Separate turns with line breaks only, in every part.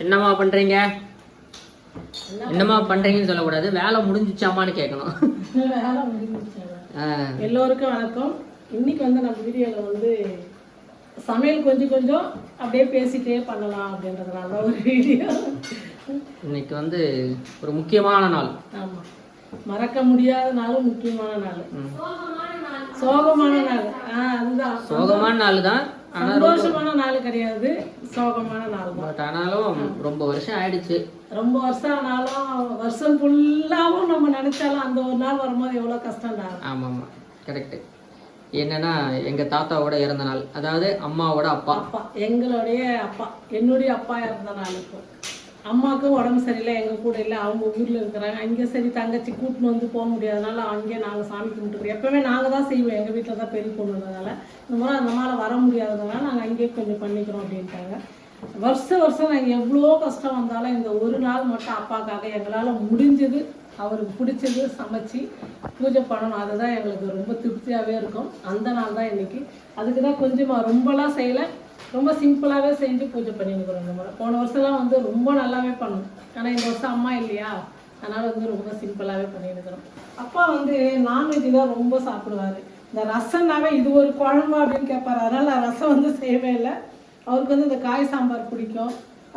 என்னம்மா பண்றீங்க? என்னம்மா பண்றீங்கன்னு சொல்லக்கூடாது. வேலை முடிஞ்சிச்சாமான்னு கேட்கணும்.
வேலை முடிஞ்சிச்சு
ஆ,
எல்லோருக்கும் வணக்கம். இன்னைக்கு வந்து நம்ம வீடியோவில் வந்து சமையல் கொஞ்சம் கொஞ்சம் அப்படியே பேசிட்டே பண்ணலாம் அப்படின்றதுனால தான் ஒரு வீடியோ.
இன்னைக்கு வந்து ஒரு முக்கியமான நாள்.
ஆமாம் மறக்க முடியாத நாளும் முக்கியமான நாள். சோகமான நாள். ஆ அதுதான்.
சோகமான நாள் தான்
சந்தோஷமான நாள் கிடையாது சோகமான நாள் தான்.
பட் ஆனாலும் ரொம்ப வருஷம் ஆயிடுச்சு.
ரொம்ப வருஷம் ஆனாலும் வருஷம் ஃபுல்லாகவும் நம்ம நினைச்சாலும் அந்த ஒரு நாள் வரும்போது எவ்வளோ கஷ்டம்டா.
ஆமா ஆமா கரெக்ட் என்னன்னா எங்க தாத்தாவோட இறந்த நாள். அதாவது அம்மாவோட அப்பா.
அப்பா எங்களுடைய அப்பா என்னுடைய அப்பா இறந்த நாள் இப்போ. அம்மாவுக்கும் உடம்பு சரியில்லை எங்கள் கூட இல்லை அவங்க ஊரில் இருக்கிறாங்க. அங்கே சரி தங்கச்சி கூட்டின்னு வந்து போக முடியாதனால அங்கேயே நாங்கள் சாமி கும்பிட்டுருக்கோம் எப்போவுமே நாங்கள் தான் செய்வோம். எங்கள் வீட்டில் தான் பெரிய பொண்ணுனால இந்த முறை அந்த மாதிரி வர முடியாததுனால நாங்கள் அங்கேயே கொஞ்சம் பண்ணிக்கிறோம் அப்படின்ட்டாங்க. வருஷம் வருஷம் நாங்கள் எவ்வளோ கஷ்டம் வந்தாலும் இந்த ஒரு நாள் மட்டும் அப்பாக்காக எங்களால் முடிஞ்சது அவருக்கு பிடிச்சது சமைச்சு பூஜை பண்ணணும். அதுதான் எங்களுக்கு ரொம்ப திருப்தியாகவே இருக்கும். அந்த நாள் தான் இன்னைக்கு. அதுக்கு தான் கொஞ்சமாக ரொம்பலாம் செய்யலை. ரொம்ப சிம்பிளாகவே செஞ்சு பூஜை பண்ணிருக்கிறோம் இந்த முறை. போன வருஷம்லாம் வந்து ரொம்ப நல்லாவே பண்ணோம். ஆனால் இந்த வருஷம் அம்மா இல்லையா? அதனால் வந்து ரொம்ப சிம்பிளாகவே பண்ணியிருக்கிறோம். அப்பா வந்து நான்வெஜ் தான் ரொம்ப சாப்பிடுவார். இந்த ரசம்னாவே இது ஒரு குழம்பு அப்படின்னு கேட்பாரு. அதனால் நான் ரசம் வந்து செய்யவே இல்லை. அவருக்கு வந்து இந்த காய் சாம்பார் பிடிக்கும்.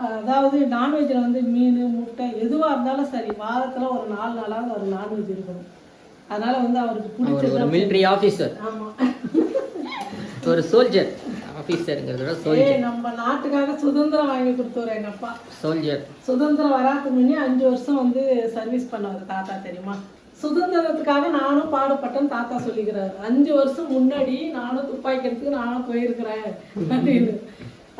அதாவது நான்வெஜ்ஜில் வந்து மீன் முட்டை எதுவாக இருந்தாலும் சரி வாரத்தில் ஒரு நாலு நாளாவது ஒரு நான்வெஜ் இருக்கணும். அதனால் வந்து அவருக்கு
ஒரு மிலிட்ரி ஆஃபீஸர்
ஆமாம்
ஒரு சோல்ஜர் ஆஃபீஸருங்கிறத சோல்ஜர்
நம்ம நாட்டுக்காக சுதந்திரம் வாங்கி கொடுத்தவர் எங்க அப்பா.
சோல்ஜர்
சுதந்திரம் வராதுக்கு முன்னே அஞ்சு வருஷம் வந்து சர்வீஸ் பண்ணவர் தாத்தா தெரியுமா? சுதந்திரத்துக்காக நானும் பாடுபட்டேன்னு தாத்தா சொல்லிக்கிறாரு. அஞ்சு வருஷம் முன்னாடி நானும் துப்பாக்கி எடுத்துக்கு நானும் போயிருக்கிறேன் அப்படின்னு.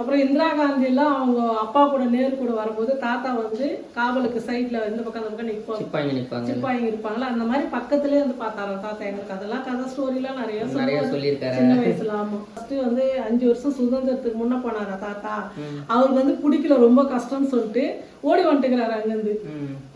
அப்புறம் இந்திரா காந்தி எல்லாம் அவங்க அப்பா கூட நேரு கூட வரும்போது தாத்தா வந்து காவலுக்கு சைட்ல இந்த பக்கம் அந்த பக்கம் நிற்பாங்க
சிப்பாங்க நிற்பாங்க
சிப்பாயிங்க இருப்பாங்களா அந்த மாதிரி பக்கத்துலயே வந்து பார்த்தாராம் தாத்தா எங்களுக்கு. அதெல்லாம் கதை ஸ்டோரிலாம் நிறைய
நிறைய. சொல்லியிருக்காரு.
சின்ன வயசுல ஆமா. ஃபர்ஸ்ட் வந்து அஞ்சு வருஷம் சுதந்திரத்துக்கு முன்ன போனாரா தாத்தா? அவருக்கு வந்து பிடிக்கல ரொம்ப கஷ்டம்னு சொல்லிட்டு ஓடி வந்துட்டுக்கிறாரு அங்கிருந்து.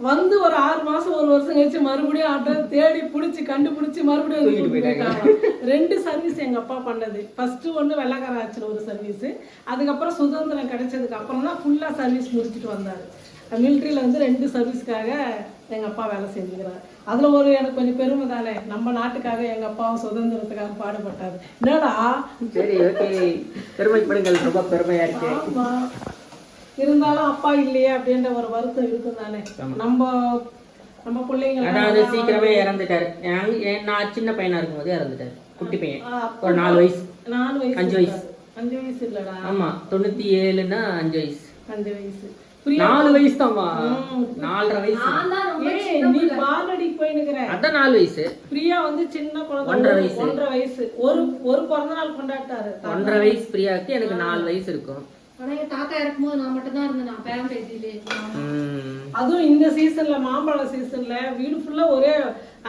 வந்து ஒரு ஆறு மாசம் ஒரு வருஷம் கழிச்சு மறுபடியும் ஆட்டோ தேடி பிடிச்சி கண்டுபிடிச்சி மறுபடியும் போயிட்டாங்க. ரெண்டு சர்வீஸ் எங்க அப்பா பண்ணது. ஃபர்ஸ்ட் ஒன்று வெள்ளக்கார ஆச்சுல ஒரு சர்வீஸ் அதுக்கப்புறம் சுதந்திரம் கிடைச்சதுக்கு அப்புறம் தான் ஃபுல்லா சர்வீஸ் முடிச்சுட்டு வந்தாரு. மிலிட்ரியில வந்து ரெண்டு சர்வீஸ்க்காக எங்க அப்பா வேலை செஞ்சுக்கிறாரு. அதுல ஒரு எனக்கு கொஞ்சம் பெருமை தானே. நம்ம நாட்டுக்காக எங்க அப்பாவும் சுதந்திரத்துக்காக பாடுபட்டாரு. என்னடா?
சரி ஓகே பெருமைப்படுங்கள். ரொம்ப பெருமையா இருக்கு.
ஆமா. இருந்தாலும் அப்பா இல்லையே அப்படின்ற ஒரு வருத்தம் இருக்கும் தானே. நம்ம நம்ம பிள்ளைங்க
அதாவது சீக்கிரமே இறந்துட்டாரு. நான் சின்ன பையனா இருக்கும்போது இறந்துட்டாரு. குட்டி பையன். ஒரு நாலு வயசு.
நாலு வயசு
அஞ்சு வயசு.
அஞ்சு வயசு இல்லடா.
ஆமா தொண்ணூத்தி ஏழுன்னா அஞ்சு வயசு.
அஞ்சு வயசு.
நாலு வயசு தான்மா நாலரை வயசு.
ஏய், நீ பாலடி போயினுக்கிற.
அதான் நாலு வயசு.
பிரியா வந்து சின்ன குழந்தை.
ஒன்றரை வயசு.
ஒன்றரை வயசு. ஒரு ஒரு பிறந்த நாள் கொண்டாட்டாரு
ஒன்றரை வயசு பிரியாவுக்கு எனக்கு நாலு வயசு இருக்கும்.
ஆனா எங்க தாத்தா இறக்கும்போது நான் மட்டும் தான் இருந்தேன். நான்
ம்.
அதுவும் இந்த சீசன்ல மாம்பழ சீசன்ல வீடு ஃபுல்லா ஒரே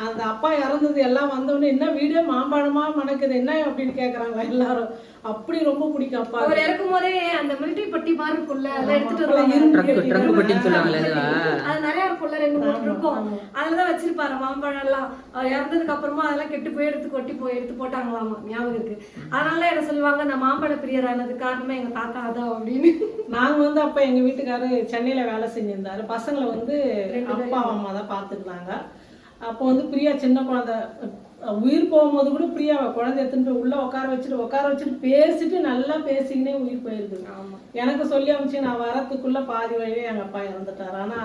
அந்த அப்பா இறந்தது எல்லாம் வந்தோடனே என்ன வீடே? மாம்பழமா மணக்குது? என்ன? அப்படின்னு கேக்குறாங்க எல்லாரும். அப்படி ரொம்ப பிடிக்கும் அப்பா.
அவர் இறக்கும் போதே அந்த மிலிட்டரி பட்டி மாதிரி இருக்கும்ல அதெல்லாம் எடுத்துட்டு வருவாங்க. அது நிறைய இருக்கும்ல ரெண்டு மூணு இருக்கும். அதுலதான் வச்சிருப்பாரு மாம்பழம் எல்லாம். அவர் இறந்ததுக்கு அப்புறமா அதெல்லாம் கெட்டு போய் எடுத்து கொட்டி போய் எடுத்து போட்டாங்களாமா ஞாபகம் இருக்கு. அதனால என்ன சொல்லுவாங்க நான் மாம்பழ பிரியரானது காரணமே எங்க தாத்தா அதான் அப்படின்னு.
நாங்க வந்து அப்ப எங்க வீட்டுக்காரு சென்னையில வேலை செஞ்சிருந்தாரு. பசங்களை வந்து அப்பா அம்மா தான் பாத்துக்கினாங்க. அப்போ வந்து பிரியா சின்ன குழந்தை. உயிர் போகும்போது கூட பிரியாவை குழந்தை எடுத்துட்டு போய் உள்ள உட்கார வச்சுட்டு உட்கார வச்சுட்டு பேசிட்டு நல்லா பேசிக்கினே உயிர் போயிருக்குது எனக்கு சொல்லி அமிச்சு நான் வரத்துக்குள்ள பாதி வழியே எங்க அப்பா இறந்துட்டாரு. ஆனா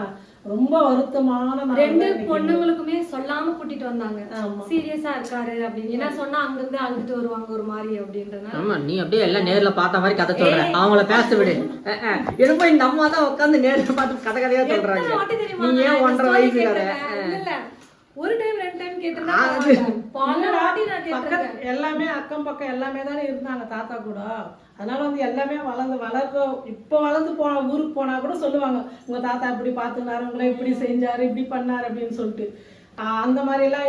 ரொம்ப வருத்தமான
ரெண்டு. பொண்ணுங்களுக்குமே சொல்லாம கூட்டிட்டு வந்தாங்க. சீரியஸா இருக்காரு அப்படின்னு. ஏன்னா சொன்னா அங்க இருந்து அழுதுட்டு வருவாங்க ஒரு மாதிரி அப்படின்றதுனால
ஆமா நீ அப்படியே எல்லாம் நேர்ல பார்த்த மாதிரி கதை சொல்ற. அவங்கள பேச விடு. என்னமோ இந்த அம்மா தான் உட்காந்து நேர்ல பார்த்து கதை கதையா சொல்றாங்க. நீ ஏன் ஒன்றரை வயசு
இல்ல. ஒரு டைம் ரெண்டு டைம் கேட்டிருந்தேன் பல வாட்டி நான் கேட்டிருக்கேன்
எல்லாமே அக்கம் பக்கம் எல்லாமே தானே இருந்தாங்க தாத்தா கூட. அதனால வந்து எல்லாமே வளர்ந்து வளர்க்க இப்போ வளர்ந்து போன ஊருக்கு போனா கூட சொல்லுவாங்க உங்க தாத்தா இப்படி பார்த்துனாரு உங்களை இப்படி செஞ்சாரு இப்படி பண்ணாரு அப்படின்னு சொல்லிட்டு. அந்த மாதிரி எல்லாம்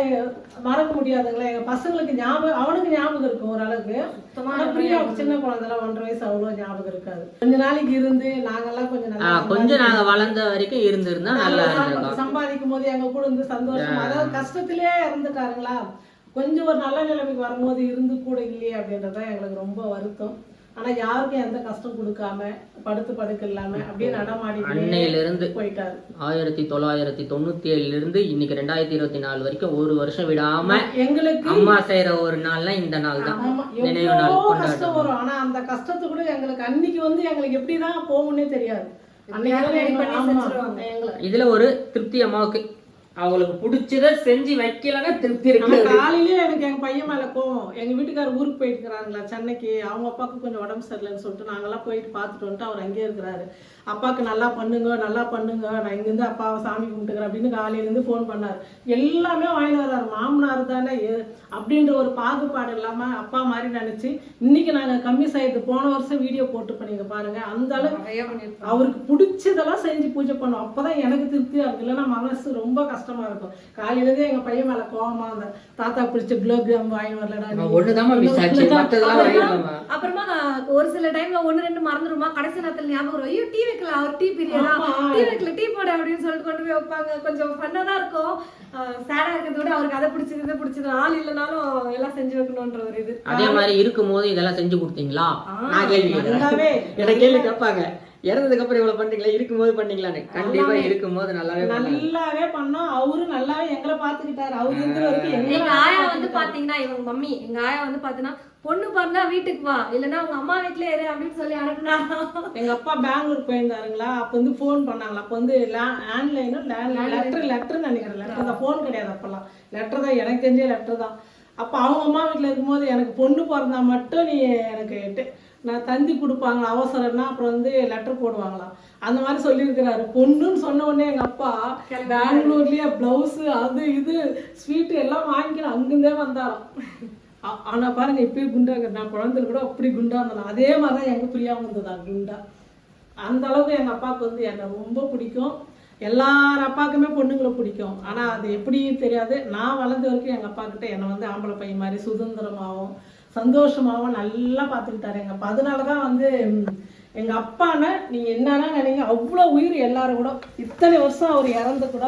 மறக்க முடியாதுங்களா. எங்க பசங்களுக்கு ஞாபகம் அவனுக்கு ஞாபகம் இருக்கும் ஓரளவுக்கு. பிரியா சின்ன குழந்தைலாம் ஒன்றரை வயசு அவ்வளோ ஞாபகம் இருக்காது. கொஞ்ச நாளைக்கு இருந்து நாங்கெல்லாம் கொஞ்சம்
கொஞ்சம் நாங்க வளர்ந்த வரைக்கும் இருந்திருந்தா நல்லா இருந்திருக்கும்.
சம்பாதிக்கும் போது எங்க கூட இருந்து சந்தோஷம் அதாவது கஷ்டத்திலே இறந்துட்டாருங்களா கொஞ்சம் ஒரு நல்ல நிலைமைக்கு வரும்போது இருந்து கூட இல்லையே அப்படின்றத எங்களுக்கு ரொம்ப வருத்தம். ஆனா யாருக்கும் எந்த கஷ்டம் கொடுக்காம படுத்து படுக்க இல்லாம அப்படியே நடமாடி
அன்னையிலிருந்து
போயிட்டாரு.
ஆயிரத்தி தொள்ளாயிரத்தி தொண்ணூத்தி ஏழுல இருந்து இன்னைக்கு ரெண்டாயிரத்தி இருபத்தி நாலு வரைக்கும் ஒரு வருஷம் விடாம
எங்களுக்கு
அம்மா செய்யற ஒரு நாள்னா இந்த நாள் தான் நினைவு நாள்
கஷ்டம் வரும். ஆனா அந்த கஷ்டத்து கூட எங்களுக்கு அன்னைக்கு வந்து எங்களுக்கு எப்படிதான் போகும்னே தெரியாது.
இதுல ஒரு திருப்தி அம்மாவுக்கு. அவங்களுக்கு பிடிச்சத செஞ்சு வைக்கலன்னா திருப்தி இருக்கு.
காலையிலே எனக்கு எங்க பையன் மேல கோவம். எங்க வீட்டுக்காரர் ஊருக்கு போயிட்டு இருக்கிறாங்களா சென்னைக்கு. அவங்க அப்பாவுக்கு கொஞ்சம் உடம்பு சரியில்லைன்னு சொல்லிட்டு நாங்கெல்லாம் போயிட்டு பார்த்துட்டு வந்துட்டு அவர் அங்கேயே இருக்கிறாரு. அப்பாவுக்கு நல்லா பண்ணுங்க நல்லா பண்ணுங்க நான் இங்கிருந்து அப்பாவை சாமி கும்பிட்டுக்கிறேன் அப்படின்னு காலையில இருந்து ஃபோன் பண்ணாரு. எல்லாமே வாங்கி வர்றாரு மாமனார் தானே அப்படின்ற ஒரு பாகுபாடு இல்லாம அப்பா மாதிரி நினைச்சு இன்னைக்கு நாங்க கம்மி செய்து போன வருஷம் வீடியோ போட்டு பண்ணீங்க பாருங்க அந்த அளவுக்கு அவருக்கு பிடிச்சதெல்லாம் செஞ்சு பூஜை பண்ணும் அப்பதான் எனக்கு திருப்தியா இருக்கு இல்லைன்னா மனசு ரொம்ப கஷ்டமா இருக்கும். காலையில இருந்தே எங்க பையன் மேல கோவமா அந்த தாத்தா பிடிச்ச குலோப் ஜாம் வாங்கி வரலடா
அப்புறமா ஒரு சில டைம்ல ஒண்ணு ரெண்டு மறந்துருமா? கடைசி நேரத்துல ஞாபகம் ஐயோ டீ வைக்கல அவர் டீ பீரியடா. டீ வைக்கல டீ போட அப்படின்னு சொல்லிட்டு கொண்டு போய் வைப்பாங்க. கொஞ்சம் ஃபன்னா தான் இருக்கும். சேடா இருக்கிறத விட அவருக்கு அதை பிடிச்சது இதை பிடிச்சது. ஆள் இல்லைனாலும் எல்லாம் செஞ்சு வைக்கணும்ன்ற ஒரு இது.
அதே மாதிரி இருக்கும்போது இதெல்லாம் செஞ்சு கொடுத்தீங்களா? நான் கேள்வி எனக்கு கேள்வி கேட்பாங்க. இறந்ததுக்கு அப்புறம் இவ்வளவு பண்றீங்களா? இருக்கும்போது பண்ணீங்களான்னு. கண்டிப்பா இருக்கும்போது நல்லாவே
நல்லாவே பண்ணோம். அவரு நல்லாவே எங்களை பாத்துக்கிட்டாரு அவரு வரைக்கும்
எங்க ஆயா வந்து பாத்தீங்கன்னா இவங்க மம்மி எங்க ஆயா வந்து பாத்தீங்கன்னா பொண்ணு பிறந்தா வீட்டுக்கு வா. இல்லைன்னா உங்க அம்மா வீட்லயே இரு அப்படின்னு சொல்லி அனுப்புனா.
எங்க அப்பா பெங்களூர் போயிருந்தாருங்களா? அப்ப வந்து ஃபோன் பண்ணாங்களா? அப்ப வந்து லேண்ட்லைனும் லெட்டர் லெட்டர் நினைக்கிறேன். லெட்டர் தான். ஃபோன் கிடையாது அப்பெல்லாம். லெட்டர் தான். எனக்கு தெரிஞ்ச லெட்டர் தான். அப்ப அவங்க அம்மா வீட்டுல இருக்கும்போது எனக்கு பொண்ணு பிறந்தா மட்டும் நீ எனக்கு நான் தந்தி கொடுப்பாங்களா? அவசரம்னா அப்புறம் வந்து லெட்டர் போடுவாங்களாம் அந்த மாதிரி சொல்லியிருக்கிறாரு. பொண்ணுன்னு சொன்ன உடனே எங்க அப்பா பெங்களூர்லயே பிளவுஸ் அது இது ஸ்வீட் எல்லாம் வாங்கிக்கணும் அங்கிருந்தே வந்தாராம். ஆனால் ஆனா பாருங்க இப்பயும் குண்டா நான் குழந்தைல கூட அப்படி குண்டா இருந்தேன். அதே மாதிரி தான் எங்கள் பிரியாவும் இருந்ததா குண்டா. அந்த அளவுக்கு எங்க அப்பாவுக்கு வந்து என்னை ரொம்ப பிடிக்கும். எல்லார் அப்பாவுக்குமே பொண்ணுங்களை பிடிக்கும். ஆனால் அது எப்படியும் தெரியாது. நான் வளர்ந்த வரைக்கும் எங்கள் அப்பா கிட்ட என்னை வந்து ஆம்பளை பையன் மாதிரி சுதந்திரமாகவும் சந்தோஷமாகவும் நல்லா பார்த்துக்கிட்டாரு. எங்கள் அப்பா. அதனால தான் வந்து எங்கள் அப்பான நீங்கள் என்னன்னா நினைங்க அவ்வளோ உயிர் எல்லாரும் கூட இத்தனை வருஷம் அவர் இறந்து கூட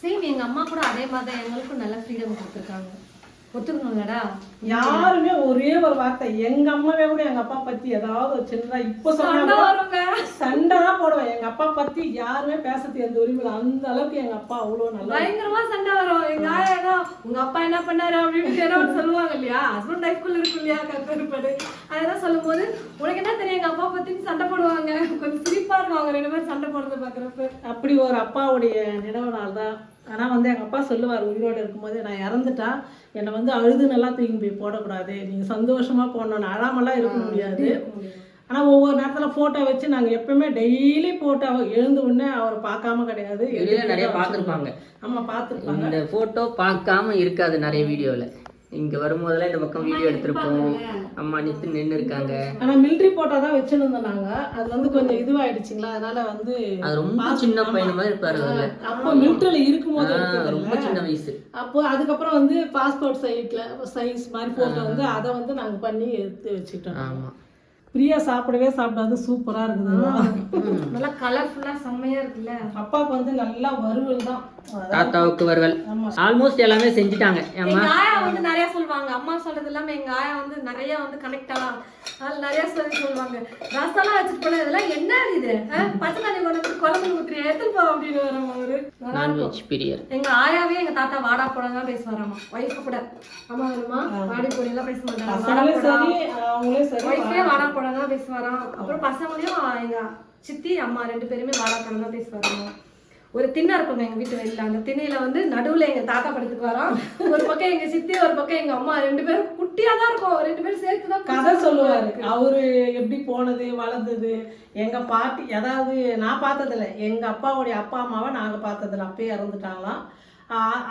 சேம் எங்கள் அம்மா கூட அதே மாதிரி தான் எங்களுக்கும் நல்ல ஃப்ரீடம் கொடுத்துருக்காங்க. ஒத்துக்கணும்லடா.
யாருமே ஒரே ஒரு வார்த்தை. எங்க அம்மாவே கூட எங்க அப்பா பத்தி ஏதாவது ஒரு சின்னதா இப்ப
சண்டை
சொன்னா சண்டை தான் போடுவேன். எங்க அப்பா பத்தி யாருமே பேசுறது எந்த உரிமை இல்லை. அந்த அளவுக்கு எங்க அப்பா அவ்வளவு நல்லா
பயங்கரமா சண்டை வரும். எங்க ஆயா உங்க அப்பா என்ன பண்ணாரு? அப்படின்னு ஏதோ சொல்லுவாங்க இல்லையா? ஹஸ்பண்ட் லைஃப்குள்ள இருக்கும் இல்லையா? கருப்பருப்பாடு அதெல்லாம் சொல்லும்போது உனக்கு என்ன தெரியும்? எங்க அப்பா பத்தி கொஞ்சம் சிரிப்பா இருப்பாங்க ரெண்டு பேரும் சண்டை போடுறது பாக்குறப்ப
அப்படி ஒரு அப்பாவுடைய நினைவு நாள் தான் ஆனா வந்து எங்க அப்பா சொல்லுவார் உயிரோடு இருக்கும்போது நான் இறந்துட்டா என்னை வந்து அழுது நல்லா தூக்கி போய் போடக்கூடாது. நீங்க சந்தோஷமா போடணும் அழாமலாம் இருக்க முடியாது. ஆனா ஒவ்வொரு நேரத்துல போட்டோ வச்சு நாங்க எப்பவுமே டெய்லி போட்டோ எழுந்த உடனே அவரை பார்க்காம கிடையாது.
நிறைய பார்த்திருப்பாங்க.
ஆமா பார்த்துருப்பாங்க.
இந்த போட்டோ பார்க்காம இருக்காது நிறைய வீடியோல இங்க வரும்போதெல்லாம் இந்த பக்கம் வீடியோ எடுத்திருப்போம். அம்மா நித்து நின்னு இருக்காங்க
ஆனா மிலிட்ரி போட்டோ தான் வச்சிருந்தோம் நாங்க. அது வந்து கொஞ்சம் இதுவாயிடுச்சுங்களா? அதனால வந்து
அது ரொம்ப சின்ன பையன் மாதிரி இருப்பாரு
அப்போ மிலிட்ரியில இருக்கும்போது
ஆ,
எடுத்தது
ரொம்ப சின்ன வயசு.
அப்போ அதுக்கப்புறம் வந்து பாஸ்போர்ட் சைட்ல சைஸ் மாதிரி போட்டோ வந்து அதை வந்து நாங்க பண்ணி எடுத்து வச்சுக்கிட்டோம்.
ஆமா.
பிரியா சாப்பிடவே சாப்பிடாது சூப்பரா இருக்குது.
நல்லா கலர்ஃபுல்லா செம்மையா இருக்குல்ல?
அப்பாவுக்கு வந்து நல்லா வறுவல் தான்.
தாத்தாவுக்கு வருவல் ஆல்மோஸ்ட் எல்லாமே செஞ்சுட்டாங்க.
எங்க ஆயா வந்து நிறைய சொல்லுவாங்க. அம்மா சொல்றது இல்லாம எங்க ஆயா வந்து நிறைய வந்து கனெக்ட் ஆகலாம் அதனால நிறைய சொல்லி சொல்லுவாங்க. ரசம்லாம் வச்சுட்டு போனா இதெல்லாம் என்ன இது? பச்சை தண்ணி கொண்டு வந்து குழம்பு ஊத்துறியா எடுத்துட்டு போ அப்படின்னு வரோம் அவரு.
நான்வெஜ் பிரியர்
எங்க ஆயாவே எங்க தாத்தா வாடா போடாங்க தான் பேசுவாராமா. ஒய்ஃப் கூட. ஆமா வேணுமா? வாடி போடி எல்லாம் பேச மாட்டாங்க. ஒய்ஃபே வாடா போடாங்க தான் பேசுவாராம். அப்புறம் பசங்களையும் எங்க சித்தி அம்மா ரெண்டு பேருமே வாடா போடாங்க தான் பேசுவாராமா. ஒரு திண்ணை இருக்குங்க எங்க வீட்டு வெளியில. அந்த திண்ணையில வந்து நடுவுல எங்க தாத்தா படுத்துக்கு வரோம். ஒரு பக்கம் எங்க சித்தி ஒரு பக்கம் எங்க அம்மா ரெண்டு பேரும் குட்டியா தான் இருக்கும். ரெண்டு பேரும் சேர்த்து தான்
கதை சொல்லுவாரு. அவரு எப்படி போனது வளர்ந்தது எங்க பாட்டி அதாவது நான் பார்த்ததில்ல. எங்க அப்பாவுடைய அப்பா அம்மாவை நாங்க பார்த்ததில்ல. அப்பயே இறந்துட்டாங்களாம்.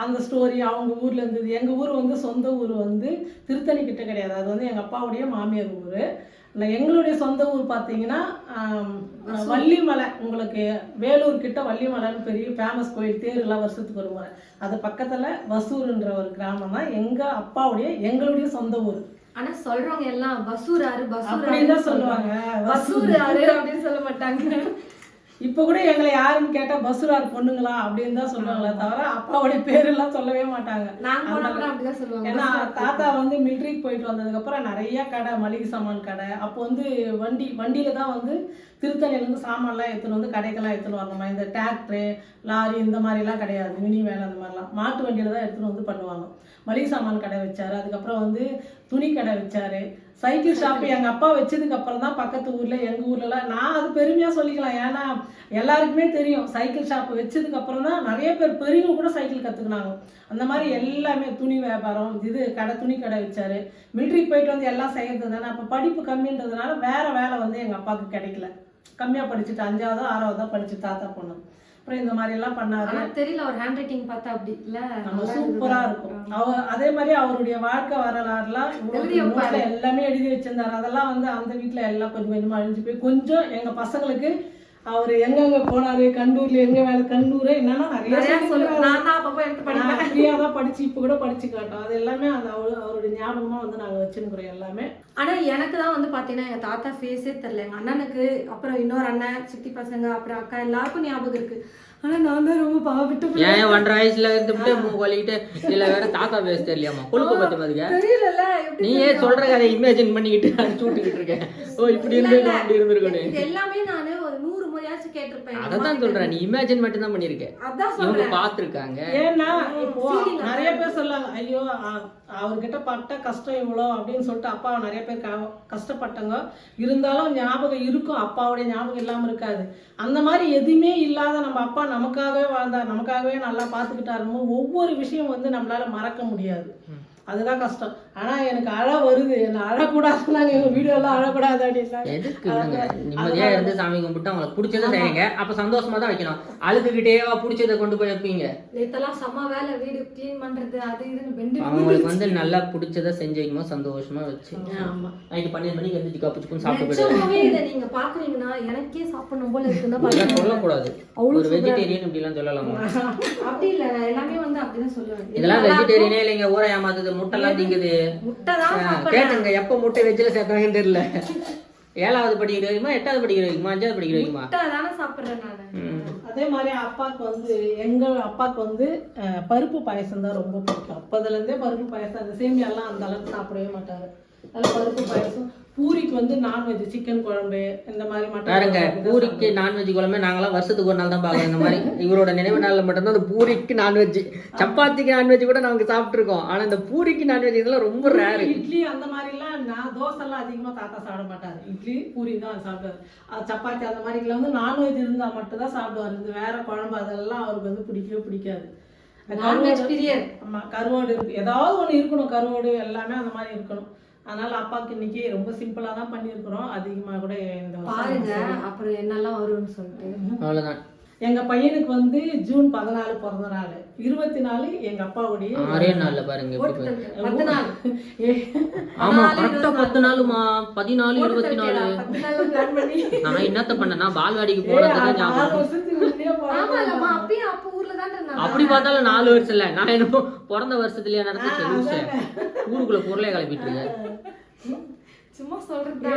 அந்த ஸ்டோரி அவங்க ஊர்ல இருந்தது. எங்க ஊர் வந்து சொந்த ஊர் வந்து திருத்தணி கிட்ட கிடையாது. அது வந்து எங்க அப்பாவுடைய மாமியார் ஊர். எங்களுடைய சொந்த ஊர் பார்த்தீங்கன்னா வள்ளிமலை. உங்களுக்கு வேலூர் கிட்ட வள்ளிமலைன்னு பெரிய ஃபேமஸ் கோயில் தேர்லாம் வருஷத்துக்கு ஒரு முறை. அது பக்கத்துல வசூர்ன்ற ஒரு கிராமம் தான். எங்க அப்பாவுடைய எங்களுடைய சொந்த ஊர்.
ஆனா சொல்றவங்க எல்லாம் பசூராரு
அப்படின்னு தான் சொல்லுவாங்க.
பசூராரு அப்படின்னு சொல்ல மாட்டாங்க.
இப்போ கூட எங்களை யாருன்னு கேட்டா பஸ்ஸுரார் பொண்ணுங்களா அப்படின்னு தான் சொல்லுவாங்களே தவிர அப்பாவுடைய பேரெல்லாம் சொல்லவே மாட்டாங்க. ஏன்னா தாத்தா வந்து மிலிட்ரிக்கு போயிட்டு வந்ததுக்கப்புறம் நிறைய கடை மளிகை சாமான் கடை. அப்போ வந்து வண்டி வண்டியில தான் வந்து திருத்தணிலேருந்து சாமான்லாம் எடுத்துன்னு வந்து கடைக்கெல்லாம் எடுத்துன்னு வரணுமா? இந்த டிராக்டரு லாரி இந்த மாதிரிலாம் கிடையாது. மினி வேன் அந்த மாதிரிலாம். மாட்டு வண்டியில தான் எடுத்துன்னு வந்து பண்ணுவாங்க. மளிகை சாமான் கடை வச்சாரு. அதுக்கப்புறம் வந்து துணி கடை வச்சாரு. சைக்கிள் ஷாப்பு எங்கள் அப்பா வச்சதுக்கு அப்புறம் தான் பக்கத்து ஊரில் எங்கள் ஊர்லலாம் நான் அது பெருமையாக சொல்லிக்கலாம். ஏன்னா எல்லாருக்குமே தெரியும் சைக்கிள் ஷாப்பு வச்சதுக்கு அப்புறம் தான் நிறைய பேர் பெரியவங்க கூட சைக்கிள் கற்றுக்கினாங்க அந்த மாதிரி எல்லாமே துணி வியாபாரம் இது கடை துணி கடை வச்சார். மிலிட்ரிக்கு போயிட்டு வந்து எல்லாம் செய்கிறது தானே அப்போ படிப்பு கம்மின்றதுனால வேறு வேலை வந்து எங்கள் அப்பாவுக்கு கிடைக்கல. கம்மியாக படிச்சுட்டு அஞ்சாவதோ ஆறாவதோ படிச்சு தாத்தா பொண்ணு. அப்புறம் இந்த மாதிரி எல்லாம் பண்ணாரு.
தெரியல அவர் ஹேண்ட் ரைட்டிங் பார்த்தா அப்படி இல்ல.
நம்ம சூப்பரா இருக்கும். அவ அதே மாதிரி அவருடைய வாழ்க்கை வரலாறுலாம் எல்லாமே எழுதி வச்சிருந்தாரு. அதெல்லாம் வந்து அந்த வீட்ல எல்லாம் கொஞ்சம் கொஞ்சமா அழிஞ்சு போய் கொஞ்சம் எங்க பசங்களுக்கு அவர் எங்கெங்க போனாரு கண்டூர்ல எங்க வேலை கண்டூர் என்னன்னா நிறைய
நான் தான்
படிச்சு இப்போ கூட படிச்சு காட்டோம். அது எல்லாமே அந்த அவரு அவருடைய ஞாபகமா வந்து நாங்க வச்சுருக்கிறோம் எல்லாமே.
ஆனா எனக்கு தான் வந்து பாத்தீங்கன்னா எங்க தாத்தா ஃபேஸே தெரியல. எங்க அண்ணனுக்கு அப்புறம் இன்னொரு அண்ணன் சித்தி பசங்க அப்புறம் அக்கா எல்லாருக்கும் ஞாபகம் இருக்கு. ஆனா நான் தான் ரொம்ப
ஏன் ஒன்றரை வயசுல இருந்துட்டு மூ கொலிக்கிட்டு இதுல வேற தாத்தா பேச தெரியலையாமா கொழுப்பு பத்து மாதிரிங்க
தெரியல எப்படி
நீயே சொல்ற கதை இமேஜின் பண்ணிக்கிட்டு அடிச்சு விட்டுக்கிட்டு இருக்கேன். ஓ இப்படி இருந்திருக்கணும் அப்படி இருந்திருக்கணும்
இது எல்லாமே நானு முறையாச்சும் கேட்டிருப்பேன். எங்க
அதை
அம்மா
தான்
கிட்ட.
சொல்றேன் நீ இமேஜின் மட்டும் தான் பண்ணிருக்க
அதான் சொல்றேன்.
பாத்துருக்காங்க
ஏன்னா இப்போ நிறைய பேர் சொல்லாங்க ஐயோ அவர்கிட்ட பட்ட கஷ்டம் இவ்வளோ அப்படின்னு சொல்லிட்டு அப்பா நிறைய பேர் க- கஷ்டப்பட்டாங்க. இருந்தாலும் ஞாபகம் இருக்கும். அப்பாவுடைய ஞாபகம் இல்லாம இருக்காது. அந்த மாதிரி எதுவுமே இல்லாத நம்ம அப்பா நமக்காகவே வாழ்ந்தார் நமக்காகவே நல்லா பார்த்துக்கிட்டாருமோ ஒவ்வொரு விஷயம் வந்து நம்மளால மறக்க முடியாது. அதுதான் கஷ்டம். ஆனா எனக்கு அழ வருது. என்ன அழக்கூடாது நாங்க எங்க வீடியோ எல்லாம் அழக்கூடாது அப்படின்னா
நிம்மதியா இருந்து சாமி கும்பிட்டு அவங்களுக்கு பிடிச்சதை செய்யுங்க. அப்ப சந்தோஷமா தான் வைக்கணும். அழுதுகிட்டே பிடிச்சதை கொண்டு போய் வைப்பீங்க.
நேத்தெல்லாம் செம்ம வேலை. வீடு க்ளீன் பண்றது அது இதுன்னு
அவங்களுக்கு வந்து நல்லா பிடிச்சதை செஞ்சு வைக்கும்போது சந்தோஷமா வச்சு.
ஆமா.
நைட்டு பன்னெண்டு மணிக்கு எழுந்திரிச்சு கப்பு சுப்புன்னு சாப்பிட்டு
இதை நீங்க பாக்குறீங்கன்னா எனக்கே சாப்பிடணும் போல இருக்குன்னு
இதெல்லாம் சொல்லக்கூடாது. ஒரு வெஜிடேரியன் இப்படிலாம் சொல்லலாமா?
அப்படி இல்ல. எல்லாமே வந்து அப்படிதான் சொல்லுவேன்.
இதெல்லாம் வெஜிடேரியனே இல்லைங்க. ஊரை ஏமாத்துது முட்டைலாம் திங்குது.
முட்டை தான்
ஆ,
சாப்பிடுறேன்
கேட்டுங்க எப்போ முட்டை வெஜ்ஜில் சேர்த்தாங்கன்னு தெரியல. ஏழாவது படிக்கிற வரைக்குமா எட்டாவது படிக்கிற வரைக்குமா அஞ்சாவது படிக்கிற வரைக்குமா
முட்டை தானே சாப்பிடுறேன் நானு.
அதே மாதிரி அப்பாவுக்கு வந்து எங்க அப்பாவுக்கு வந்து பருப்பு பாயசம் தான் ரொம்ப பிடிக்கும். அப்போதுலேருந்தே பருப்பு பாயசம் அந்த சேமியாலாம் அந்த அளவுக்கு சாப்பிடவே மாட்டாரு. அதனால பருப்பு பாயசம் பூரிக்கு வந்து நான்வெஜ் சிக்கன் குழம்பு இந்த மாதிரி மட்டன்
பாருங்க பூரிக்கு நான்வெஜ் குழம்பு நாங்களாம் வருஷத்துக்கு ஒரு நாள் தான் பார்க்கறோம். இந்த மாதிரி இவரோட நினைவு நாளில் மட்டும்தான் அந்த பூரிக்கு நான்வெஜ் சப்பாத்திக்கு நான்வெஜ் கூட நாங்க சாப்பிட்ருக்கோம் ஆனா இந்த பூரிக்கு நான்வெஜ் இதெல்லாம் ரொம்ப ரேரு
இட்லி அந்த மாதிரிலாம் நான் தோசைலாம் அதிகமாக தாத்தா சாப்பிட மாட்டாரு. இட்லி பூரி தான் சாப்பிடுவாரு. அது சப்பாத்தி அந்த மாதிரிலாம் வந்து நான்வெஜ் இருந்தால் மட்டும் தான் சாப்பிடுவாரு. இந்த வேற குழம்பு அதெல்லாம் அவருக்கு வந்து பிடிக்கவே பிடிக்காது.
நான்வெஜ்
கருவாடு-
பிரியர்
ஆமா கருவாடு இருக்கு. ஏதாவது ஒன்று இருக்கணும் கருவாடு எல்லாமே அந்த மாதிரி இருக்கணும். அதனால அப்பாவுக்கு இன்னைக்கு ரொம்ப சிம்பிளா தான் பண்ணியிருக்கிறோம். அதிகமா கூட இந்த
பாருங்க அப்புறம் என்னெல்லாம் வரும்னு சொல்லிட்டு.
அவ்வளவுதான்.
எங்க பையனுக்கு வந்து ஜூன் பதினாலு பிறந்த நாள் இருபத்தி நாலு எங்க அப்பாவுடைய
ஆறே நாள்ல பாருங்க.
பத்து நாள்
ஆமா கரெக்டா பத்து நாளுமா பதினாலு இருபத்தி நாலு
பத்து நாள் பிளான் பண்ணி.
நான் என்னத்த பண்ணேன்னா பால்வாடிக்கு
நாலு
ஞாபகம் அப்படி பார்த்தாலும் நாலு வருஷம் இல்ல. நான் என்னமோ பிறந்த வருஷத்துலயே நடந்துச்சு ஊருக்குள்ள பொருளை கிளப்பிட்டு இருக்க
சும்மா சொல்றது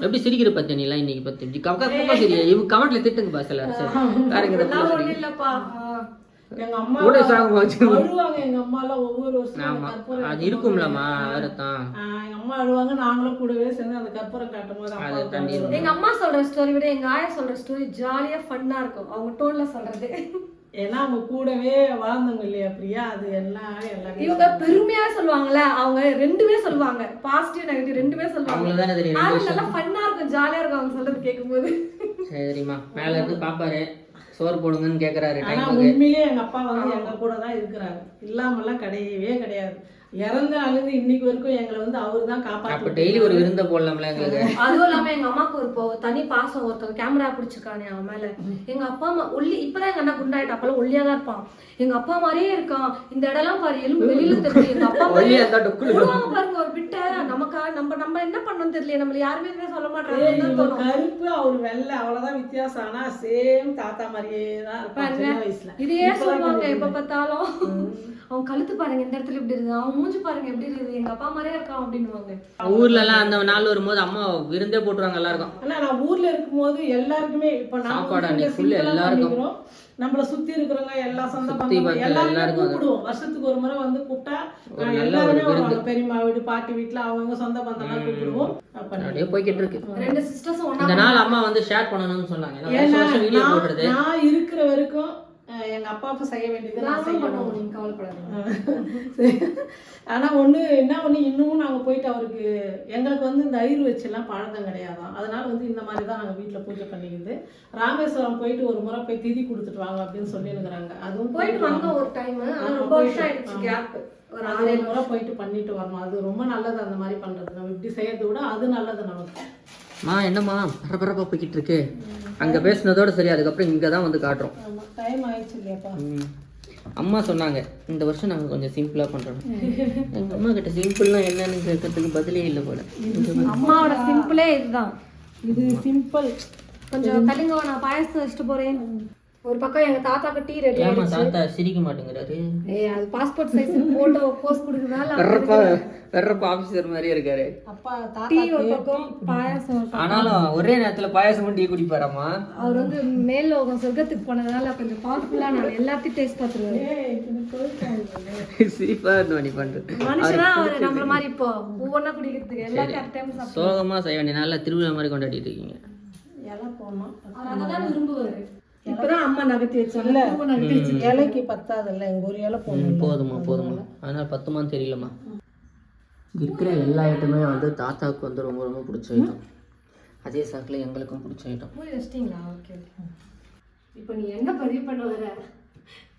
எப்படி சிரிக்கிற பத்தி நீ எல்லாம் இன்னைக்கு பத்தி? இப்படி கவக்க சிரியா இவங்க கமெண்ட்ல திட்டுங்க பாருங்க.
இல்லப்பா
எங்க அம்மா
கூட சாகம் வச்சு
அழுவாங்க எங்க அம்மா எல்லாம் ஒவ்வொரு வருஷம்
அது வேறத்தான்
ஆஹ் எங்க அம்மா அழுவாங்க நாங்களும் கூடவே சேர்ந்து அந்த கற்பூரம் காட்டும் போது.
எங்க அம்மா சொல்ற ஸ்டோரி விட எங்க ஆயா சொல்ற ஸ்டோரி ஜாலியா ஃபன்னா இருக்கும். அவங்க டோன்ல சொல்றது.
ஏன்னா அவங்க கூடவே வாழ்ந்தவங்க இல்லையா பிரியா? அது எல்லாம் எல்லாமே
இவங்க பெருமையா சொல்லுவாங்கல்ல அவங்க ரெண்டுமே சொல்லுவாங்க. பாசிட்டிவ் நெகட்டிவ் ரெண்டுமே சொல்லுவாங்க.
அவங்களுக்கு தானே தெரியும்
நல்லா ஃபன்னா இருக்கும் ஜாலியா இருக்கும் அவங்க சொல்றது கேட்கும்போது
சரிம்மா மேல இருந்து பாப்பாரு சோறு போடுங்கன்னு கேக்குறாரு
ஆனா உண்மையிலேயே எங்க அப்பா வந்து எங்க கூட தான் இருக்கிறாரு. இல்லாமலாம் கிடையவே கிடையாது. இறந்த நாளிலிருந்து இன்னைக்கு வரைக்கும் எங்களை வந்து அவரு தான்
அப்ப
காப்பாற்ற
டெய்லி ஒரு விருந்த போடலாம்ல எங்களுக்கு.
அதுவும் இல்லாம எங்க அம்மாக்கு ஒரு போ- தனி பாசம் ஒருத்தவங்க கேமரா பிடிச்சிருக்கானே அவன் மேல. எங்க அப்பா அம்மா ஒல்லி இப்பதான் எங்க அண்ணா குண்டாயிட்டா அப்பெல்லாம் ஒல்லியா தான் இருப்பான். எங்க அப்பா மாதிரியே இருக்கான். இந்த இடம்லாம் பாரு எலும்பு வெளியில தெரியும் எங்க அப்பா மாதிரியே பாருங்க ஒரு பிட்ட. நமக்கா நம்ம நம்ம என்ன பண்ணோம் தெரியல நம்மள யாருமே எதுவுமே சொல்ல மாட்டாங்க
கருப்பு அவர் வெள்ளை அவ்வளவுதான் வித்தியாசம். ஆனா சேம் தாத்தா மாதிரியே தான் வயசுல.
இதையே சொல்லுவாங்க எப்ப பார்த்தாலும். அவன் கழுத்து பாருங்க இந்த இடத்துல இப்படி இருக்கு. அவன் மூஞ்சி பாருங்க எப்படி இருக்குது? எங்க அப்பா மாதிரியே இருக்கான் அப்படின்னுவாங்க.
ஊர்ல எல்லாம் அந்த நாள் வரும்போது அம்மா விருந்தே போட்டுருவாங்க எல்லாருக்கும்.
ஆனா நான் ஊர்ல இருக்கும்போது எல்லாருக்குமே இப்ப நான்
சாப்பாடு அன்னைக்கு எல்லாருக்கும்.
நம்மள சுத்தி இருக்கிறவங்க எல்லா சொந்த பந்தம் எல்லாருமே. கூப்பிடுவோம். வருஷத்துக்கு ஒரு முறை வந்து கூப்பிட்டா எல்லாருமே. வருவாங்க. பெரியம்மா வீடு பாட்டி வீட்டுல அவங்க சொந்த பந்தம்லாம் கூப்பிடுவோம். அப்ப
அப்படியே போய்கிட்டு இருக்கு.
ரெண்டு சிஸ்டர்ஸும்
இந்த நாள் அம்மா வந்து ஷேர் பண்ணணும்னு சொன்னாங்க.
நான் இருக்கிற வரைக்கும் அஹ், எங்க அப்பாவுக்கு செய்ய வேண்டியது நான்
பண்ணுவோம் நீங்க கவலைப்படாதீங்க.
சரி. ஆனா ஒண்ணு என்ன ஒண்ணு இன்னமும் நாங்க போயிட்டு அவருக்கு எங்களுக்கு வந்து இந்த ஐயர் வச்செல்லாம் பழக்கம் கிடையாதாம் அதனால வந்து இந்த மாதிரி தான் நாங்க வீட்டுல பூஜை பண்ணிக்கிறது ராமேஸ்வரம் போயிட்டு ஒரு முறை போய் திதி கொடுத்துட்டு வாங்க அப்படின்னு சொல்லியிருக்கிறாங்க அதுவும்
போயிட்டு வந்த ஒரு டைம் ரொம்ப வருஷம் ஆயிடுச்சு கேப் ஒரு ஆறு
முறை போயிட்டு பண்ணிட்டு வரணும். அது ரொம்ப நல்லது அந்த மாதிரி பண்றது. நம்ம இப்படி செய்யறதை விட அது நல்லது நமக்கு.
மா என்னம்மா? பரபரப்பா போய்கிட்டு இருக்கு அங்க பேசுனதோட சரி அதுக்கப்புறம் இங்க தான் வந்து காட்டுறோம்.
ஆமா டைம் ஆயிடுச்சு இல்லையாப்பா?
ம். அம்மா சொன்னாங்க இந்த வருஷம் நாங்க கொஞ்சம் சிம்பிளா பண்றோம். எங்க அம்மா கிட்ட சிம்பிள்னா என்னன்னு கேட்கறதுக்கு பதிலே இல்லை போல.
அம்மாவோட சிம்பிளே இதுதான்.
இது சிம்பிள்
கொஞ்சம் கலிங்க நான் பாயசம் வச்சுட்டு போறேன். ஒரு பக்கம் எங்க தாத்தாக்கு டீ ரெடி
ஏமா தாத்தா சிரிக்க மாட்டேங்கிறாரு?
ஏய் அது பாஸ்போர்ட் சைஸ் போட்டோ போஸ்ட் கொடுக்கறதால
வெறப்பா வெறப்பா ஆபீசர் மாதிரியே இருக்காரு.
அப்பா
டீ
தாத்தா
ஒரு பக்கம் பாயாசம்.
ஆனாலும் ஒரே நேரத்துல பாயாசமும் டீ குடிப்பாராமா
அவர் வந்து மேல் லோகம் சொர்க்கத்துக்கு போனதுனால கொஞ்சம் பவர்ஃபுல்லா நான் எல்லாத்தையும் டேஸ்ட் பார்த்துருவேன்
சிரிப்பா இருந்து பண்ணி பண்றது.
மனுஷனா அவர் நம்மள மாதிரி இப்போ ஒவ்வொன்றா குடிக்கிறதுக்கு அட் டைம்
சோகமா செய்ய வேண்டிய நாள்ல திருவிழா மாதிரி கொண்டாடிட்டு இருக்கீங்க.
இலை போடணும்
அவர் அதை தான் விரும்புவாரு. இப்பதான் அம்மா நகர்த்தி வச்சாங்க திரும்ப நகர்த்தி வச்சு
இலைக்கு பத்தாது இல்லை எங்க ஒரு இலை போடணும்
ம், போதுமா போதுமா அதனால பத்துமான்னு தெரியலம்மா. இருக்கிற எல்லா ஐட்டமே வந்து தாத்தாவுக்கு வந்து ரொம்ப ரொம்ப பிடிச்ச ஐட்டம் அதே சாக்கில் எங்களுக்கும் பிடிச்ச ஐட்டம்
வச்சிட்டீங்களா? Okay okay. இப்போ நீ என்ன பதிவு பண்ண வர?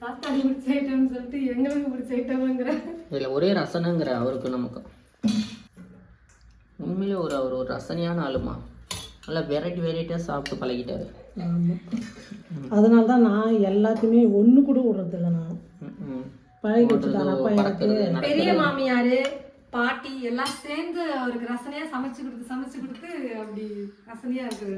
தாத்தா பிடிச்ச ஐட்டம்னு சொல்லிட்டு எங்களுக்கு பிடிச்ச ஐட்டம்ங்கிற
இதில் ஒரே ரசனைங்கிற அவருக்கு நமக்கு. உண்மையிலே ஒரு அவர் ஒரு ரசனையான ஆளுமா நல்லா வெரைட்டி வெரைட்டியாக சாப்பிட்டு பழகிட்டாரு.
அதனால தான் நான் எல்லாத்தையுமே ஒண்ணு கூட விடுறது இல்லை நான். பழகி வச்சுட்டான் அப்பா எனக்கு.
பெரிய மாமியாரு பாட்டி எல்லாம் சேர்ந்து அவருக்கு ரசனையா சமைச்சு கொடுத்து சமைச்சு கொடுத்து அப்படி ரசனையா இருக்குது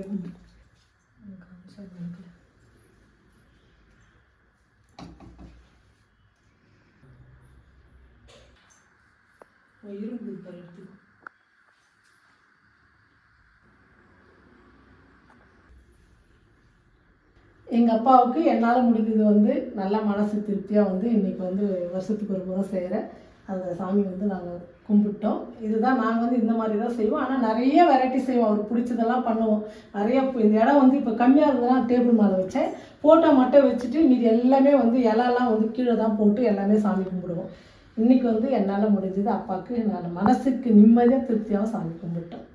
இரும்பு எடுத்துக்கோ. எங்கள் அப்பாவுக்கு என்னால் முடிஞ்சது வந்து நல்ல மனசு திருப்தியாக வந்து இன்றைக்கி வந்து வருஷத்துக்கு ஒரு முறை செய்கிறேன் அந்த சாமி வந்து நாங்கள் கும்பிட்டோம். இதுதான் நாங்கள் வந்து இந்த மாதிரி தான் செய்வோம். ஆனால் நிறைய வெரைட்டி செய்வோம். அவருக்கு பிடிச்சதெல்லாம் பண்ணுவோம். நிறைய இந்த இடம் வந்து இப்போ கம்மியாக இருந்ததுன்னா டேபிள் மேலே வச்சேன். ஃபோட்டோ மட்டும் வச்சுட்டு மீதி எல்லாமே வந்து இலெல்லாம் வந்து கீழே தான் போட்டு எல்லாமே சாமி கும்பிடுவோம். இன்னைக்கு வந்து என்னால் முடிஞ்சது அப்பாவுக்கு நான் மனசுக்கு நிம்மதியாக திருப்தியாக சாமி கும்பிட்டோம்.